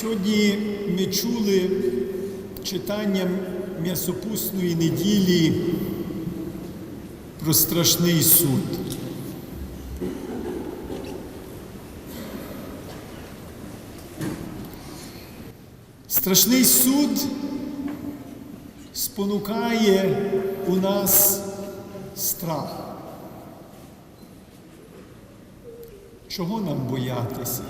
Сьогодні ми чули читання м'ясопусної неділі про страшний суд. Страшний суд спонукає у нас страх. Чого нам боятися?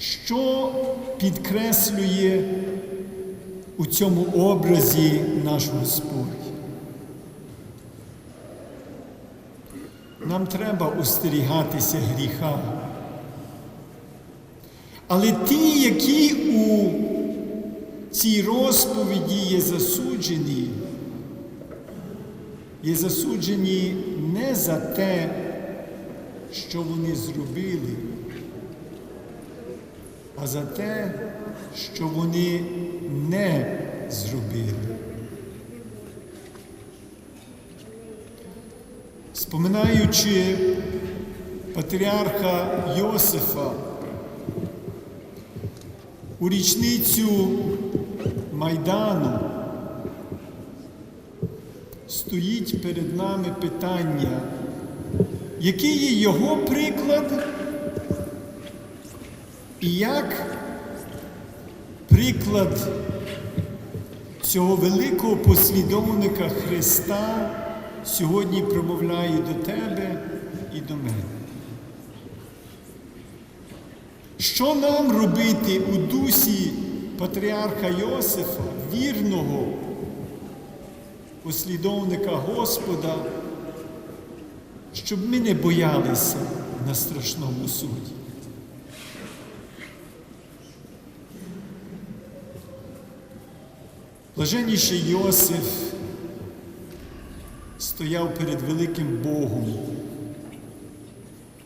Що підкреслює у цьому образі наш Господь? Нам треба остерігатися гріха. Але ті, які у цій розповіді є засуджені, є засуджені не за те, що вони зробили, а за те, що вони не зробили. Споминаючи патріарха Йосифа, у річницю Майдану стоїть перед нами питання, який є його приклад і як приклад цього великого послідовника Христа сьогодні промовляє до тебе і до мене. Що нам робити у дусі патріарха Йосифа, вірного послідовника Господа, щоб ми не боялися на страшному суді? Блаженніший Йосиф стояв перед великим Богом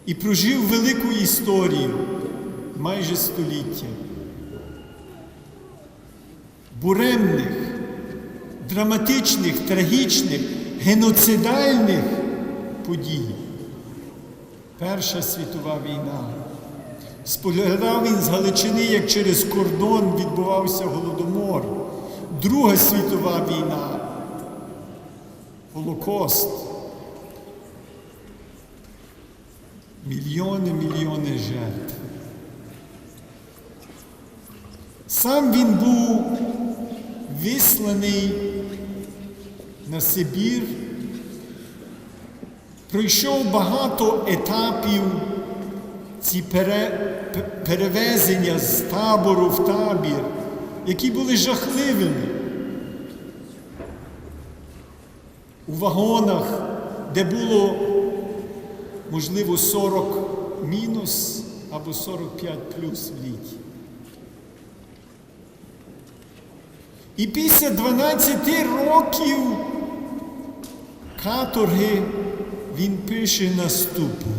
і прожив велику історію майже століття. Буремних, драматичних, трагічних, геноцидальних подій. Перша світова війна. Споглядав він з Галичини, як через кордон відбувався Голодомор. Друга світова війна. Голокост. Мільйони, мільйони жертв. Сам він був висланий на Сибір, пройшов багато етапів ці пере, перевезення з табору в табір, які були жахливими. У вагонах, де було, можливо, 40 мінус або 45 плюс в літі. І після 12 років каторги він пише наступне.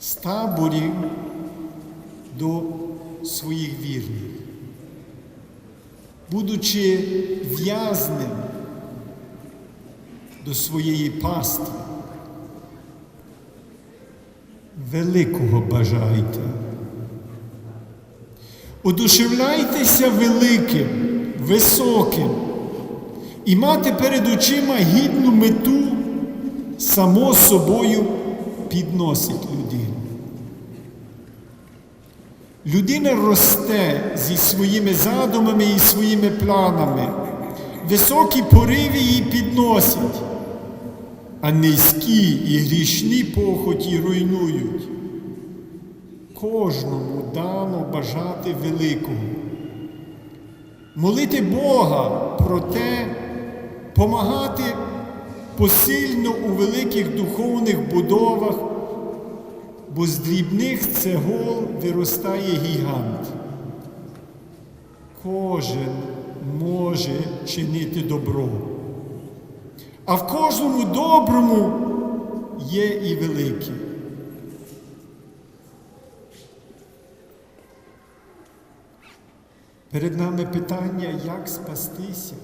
З таборів до своїх вірних, будучи в'язнем до своєї пастви, великого бажайте. Одушевляйтеся великим, високим і мати перед очима гідну мету само собою підносить Людина росте зі своїми задумами і своїми планами. Високі пориви її підносять, а низькі і грішні похоті руйнують. Кожному дано бажати великого. Молити Бога про те, помагати посильно у великих духовних будовах, бо з дрібних цегол виростає гігант. Кожен може чинити добро. А в кожному доброму є і велике. Перед нами питання, як спастися.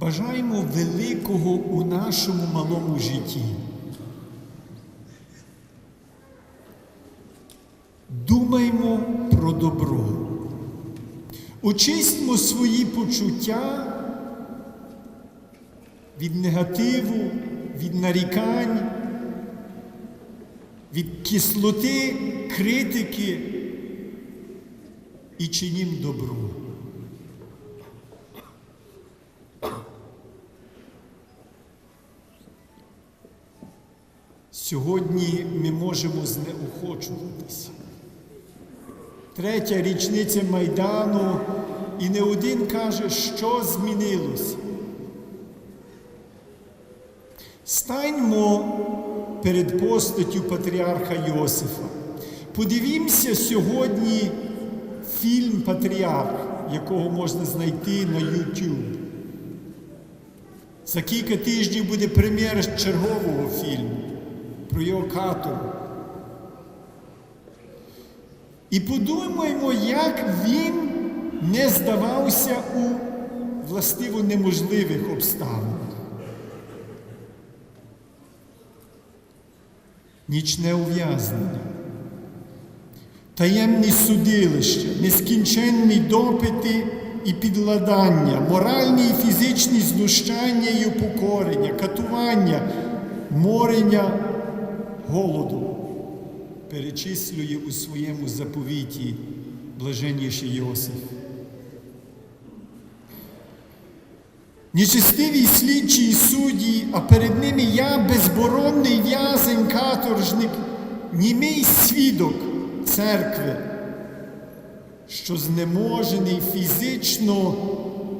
Бажаємо великого у нашому малому житті. Думаймо про добро. Очистимо свої почуття від негативу, від нарікань, від кислоти, критики і чинім добро. Сьогодні ми можемо знеохочуватися. Третя річниця Майдану, і не один каже, що змінилося. Станьмо перед постаттю патріарха Йосифа. Подивімося сьогодні фільм Патріарх, якого можна знайти на YouTube. За кілька тижнів буде прем'єра чергового фільму про його каторгу. І подумаємо, як він не здавався у властиво неможливих обставинах. Нічне ув'язнення, таємні судилища, нескінченні допити і підладання, моральні і фізичні знущання і упокорення, катування, морення голоду перечислює у своєму заповіті блаженніший Йосиф. Нечестиві слідчі і судді, а перед ними я безборонний в'язень, каторжник, німий свідок церкви, що знеможений фізично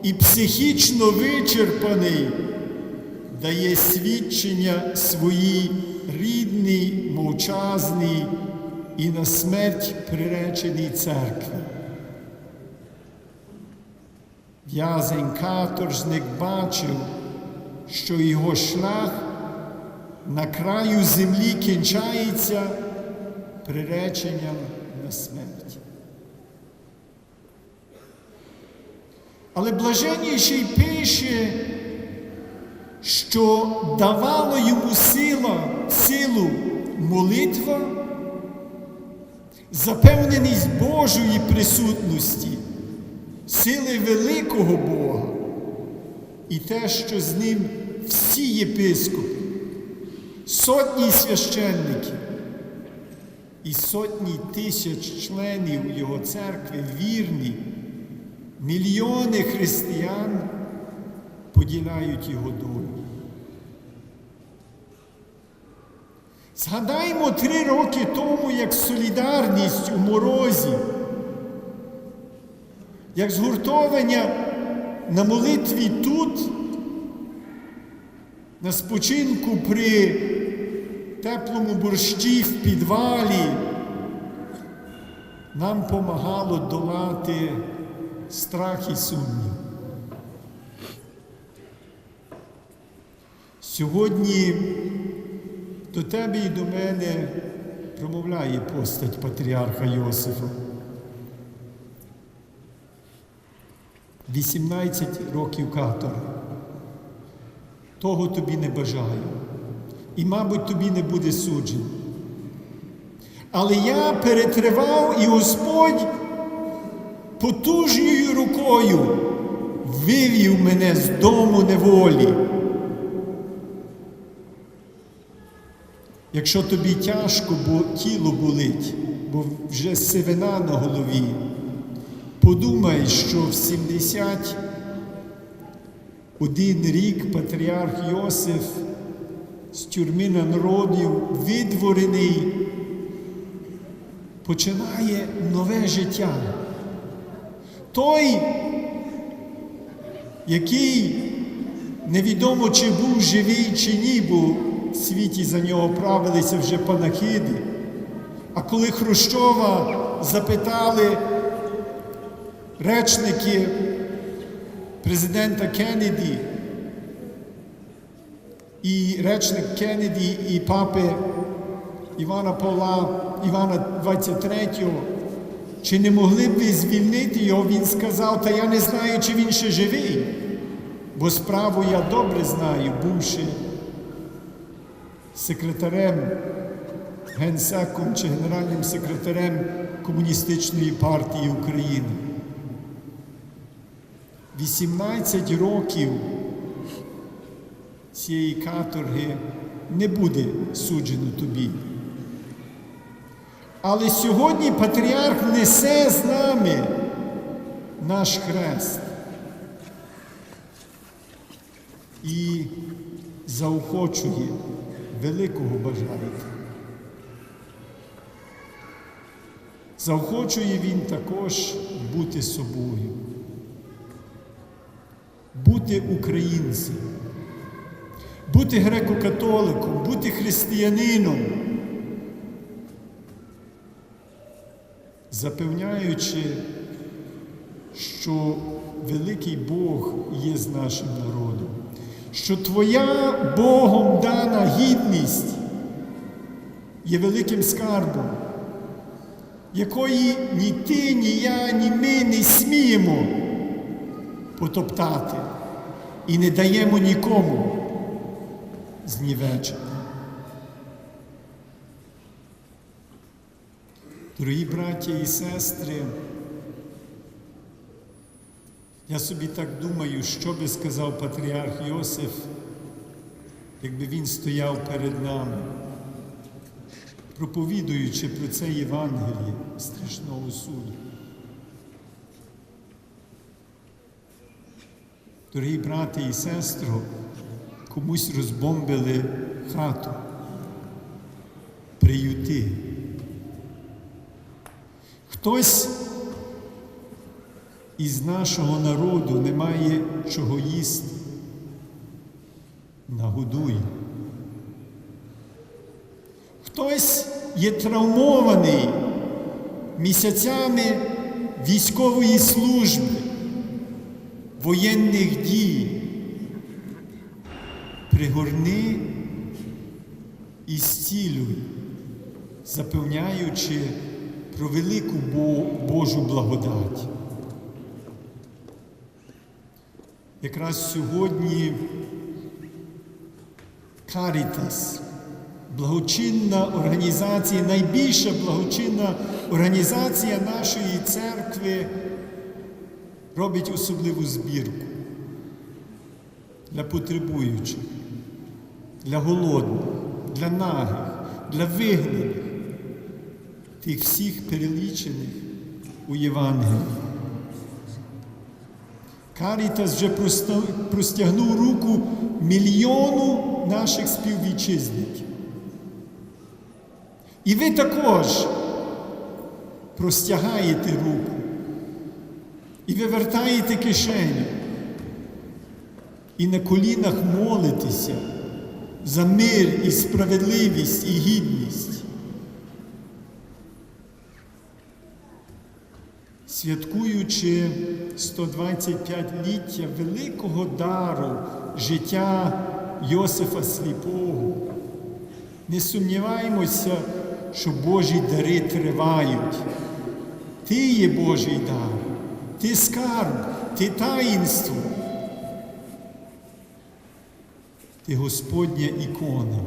і психічно вичерпаний, дає свідчення своїй рідній, мовчазній і на смерть приреченій церкві. В'язень каторжник бачив, що його шлях на краю землі кінчається приреченням на смерть. Але блаженніший пише, що давало йому сила, силу молитва, запевненість Божої присутності сили великого Бога і те, що з ним всі єпископи, сотні священників і сотні тисяч членів Його церкви вірні, мільйони християн поділяють його долю. Згадаймо три роки тому, як солідарність у морозі як згуртовання на молитві тут, на спочинку при теплому борщі в підвалі, нам помагало долати страх і сумнів. Сьогодні до тебе і до мене промовляє постать патріарха Йосифа. 18 років каторги. Того тобі не бажаю. І, мабуть, тобі не буде суджено. Але я перетривав і Господь потужною рукою вивів мене з дому неволі. Якщо тобі тяжко, бо тіло болить, бо вже сивина на голові. Подумай, що в 71 рік патріарх Йосиф з тюрми на народів видворений, починає нове життя. Той, який невідомо чи був живий, чи ні, бо в світі за нього правилися вже панахиди. А коли Хрущова запитали, речники президента Кеннеді і речник Кеннеді і папи Івана Павла Івана 23-го, чи не могли б ви звільнити його, він сказав, та я не знаю, чи він ще живий, бо справу я добре знаю, бувши секретарем, генсеком чи генеральним секретарем Комуністичної партії України. 18 років цієї каторги не буде суджено тобі. Але сьогодні патріарх несе з нами наш хрест і заохочує великого бажаєте. Заохочує він також бути собою, бути українцем, бути греко-католиком, бути християнином, запевняючи, що великий Бог є з нашим народом, що Твоя Богом дана гідність є великим скарбом якої ні ти, ні я, ні ми не сміємо потоптати і не даємо нікому знівечити. Дорогі браття і сестри, я собі так думаю, що би сказав патріарх Йосиф, якби він стояв перед нами проповідуючи про це Євангеліє страшного суду. Дорогі брати і сестро, комусь розбомбили хату, приюти. Хтось із нашого народу не має чого їсти. Нагодуй. Хтось є травмований місяцями військової служби, воєнних дій. Пригорни і зцілюй, запевняючи про велику Божу благодать. Якраз сьогодні Карітас благочинна організація, найбільша благочинна організація нашої церкви робить особливу збірку для потребуючих, для голодних, для нагих, для вигнаних, тих всіх перелічених у Євангелії. Карітас вже простягнув руку мільйону наших співвітчизників. І ви також простягаєте руку і вивертаєте кишеню, і на колінах молитеся за мир і справедливість і гідність. Святкуючи 125-ліття великого дару життя Йосифа Сліпого, не сумніваємося що Божі дари тривають. Ти є Божий дар, ти скарб, ти таїнство. Ти Господня ікона.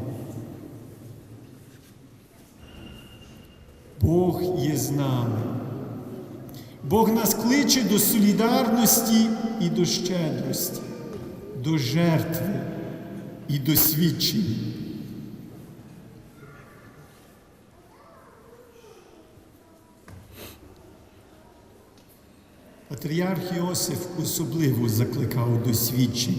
Бог є з нами. Бог нас кличе до солідарності і до щедрості, до жертви і до свідчення. Патріарх Іосиф особливо закликав до свідчення.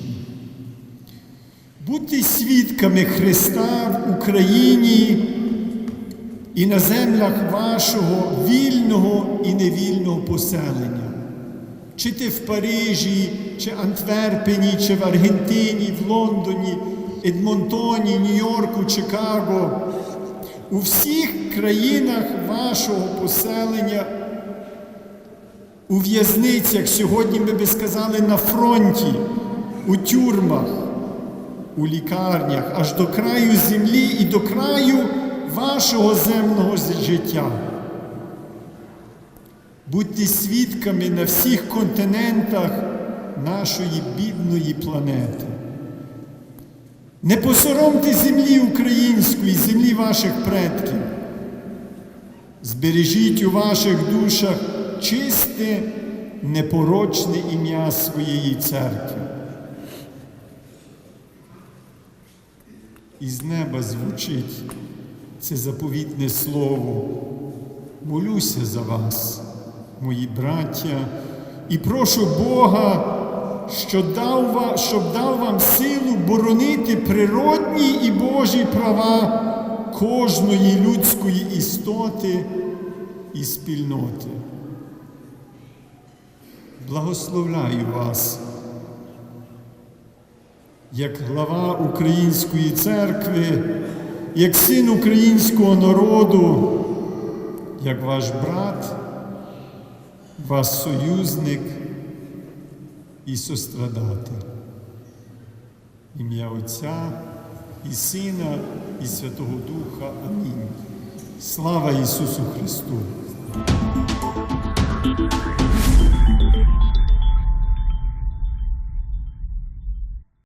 Будьте свідками Христа в Україні і на землях вашого вільного і невільного поселення. Чи ти в Парижі, чи Антверпені, чи в Аргентині, в Лондоні, Едмонтоні, Нью-Йорку, Чикаго, у всіх країнах вашого поселення у в'язницях, сьогодні ми би сказали, на фронті, у тюрмах, у лікарнях, аж до краю землі і до краю вашого земного життя. Будьте свідками на всіх континентах нашої бідної планети. Не посоромте землі української, землі ваших предків. Збережіть у ваших душах чисте, непорочне ім'я своєї церкви. Із неба звучить це заповітне слово. Молюся за вас, мої браття, і прошу Бога, що дав ва- щоб дав вам силу боронити природні і Божі права кожної людської істоти і спільноти. Благословляю вас, як глава Української церкви, як син українського народу, як ваш брат, ваш союзник і сострадатель. Ім'я Отця і Сина, і Святого Духа. Амінь. Слава Ісусу Христу!